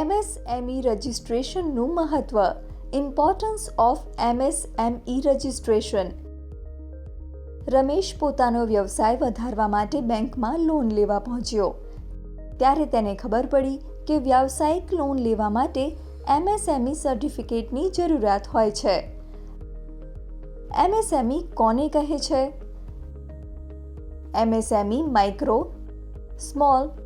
MSME રજિસ્ટ્રેશનનું મહત્વ. Importance of MSME registration Ramesh પોતાનો વ્યવસાય વધારવા માટે બેંકમાં લોન લેવા પહોંચ્યો. ત્યારે તેને ખબર પડી કે વ્યાવસાયિક લોન લેવા માટે એમએસએમઈ સર્ટિફિકેટની જરૂરિયાત હોય છે. એમએસએમઈ કોને કહે છે? MSME micro small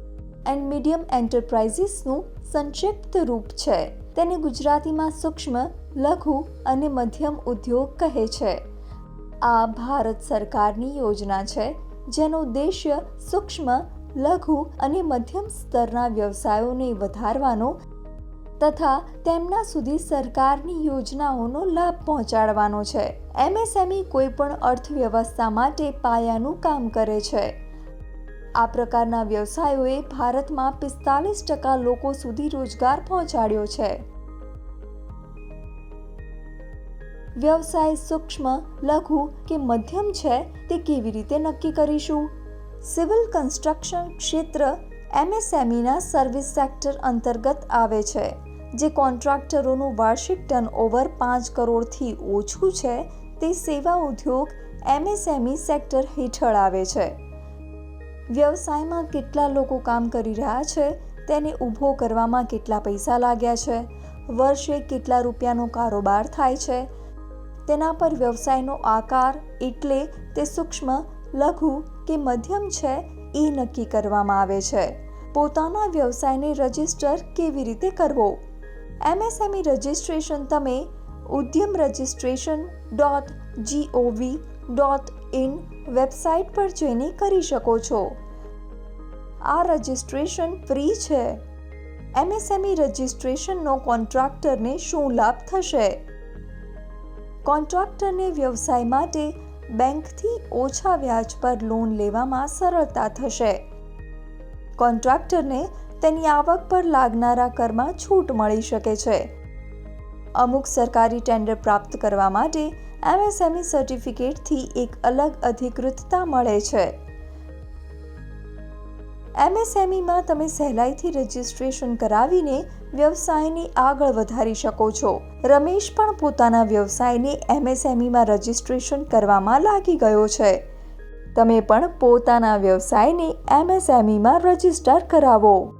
and medium એન્ટરપ્રાઇઝીસનું સંક્ષિપ્ત રૂપ છે. તેને ગુજરાતીમાં સૂક્ષ્મ, લઘુ અને મધ્યમ ઉદ્યોગ કહે છે. આ ભારત સરકારની યોજના છે, જેનો ઉદ્દેશ્ય સૂક્ષ્મ, લઘુ અને મધ્યમ સ્તરના વ્યવસાયોને વધારવાનો તથા તેમના સુધી સરકારની યોજનાઓનો લાભ પહોંચાડવાનો છે. એમએસએમઈ કોઈપણ અર્થવ્યવસ્થા માટે પાયાનું કામ કરે છે. આ પ્રકારના વ્યવસાયોએ ભારતમાં પિસ્તાલીસ ટકા લોકો સુધી રોજગાર પહોંચાડ્યો છે. વ્યવસાય સૂક્ષ્મ, લઘુ કે મધ્યમ છે તે કેવી રીતે નક્કી કરીશું? સિવિલ કન્સ્ટ્રક્શન ક્ષેત્ર એમએસએમઈના સર્વિસ સેક્ટર અંતર્ગત આવે છે, જે કોન્ટ્રાક્ટરોનું વાર્ષિક ટર્નઓવર પાંચ કરોડથી ઓછું છે તે સેવા ઉદ્યોગ એમએસએમઈ સેક્ટર હેઠળ આવે છે. વ્યવસાયમાં કેટલા લોકો કામ કરી રહ્યા છે, તેને ઊભો કરવામાં કેટલા પૈસા લાગ્યા છે, વર્ષે કેટલા રૂપિયાનો કારોબાર થાય છે, તેના પર વ્યવસાયનો આકાર એટલે તે સૂક્ષ્મ, લઘુ કે મધ્યમ છે એ નક્કી કરવામાં આવે છે. પોતાના વ્યવસાયને રજિસ્ટર કેવી રીતે કરવો? એમએસએમઈ રજિસ્ટ્રેશન તમે Udyam registration dot gov dot in website પર જઈને કરી શકો છો. આ રજિસ્ટ્રેશન ફ્રી છે. એમએસએમઈ રજિસ્ટ્રેશનનો કોન્ટ્રાક્ટરને શું લાભ થશે? કોન્ટ્રાક્ટરને વ્યવસાય માટે બેંકથી ઓછા વ્યાજ પર લોન લેવામાં સરળતા થશે. કોન્ટ્રાક્ટરને તેની આવક પર લાગનારા કરમાં છૂટ મળી શકે છે. અમુક સરકારી ટેન્ડર પ્રાપ્ત કરવા માટે એમએસએમઈ સર્ટિફિકેટથી એક અલગ અધિકૃતતા મળે છે. એમએસએમઈમાં તમે સહેલાઈથી રજિસ્ટ્રેશન કરાવીને વ્યવસાયને આગળ વધારી શકો છો. રમેશ પણ પોતાના વ્યવસાયને એમએસએમઈમાં રજિસ્ટ્રેશન કરવામાં લાગી ગયો છે. તમે પણ પોતાના વ્યવસાયને એમએસએમઈમાં રજિસ્ટર કરાવો.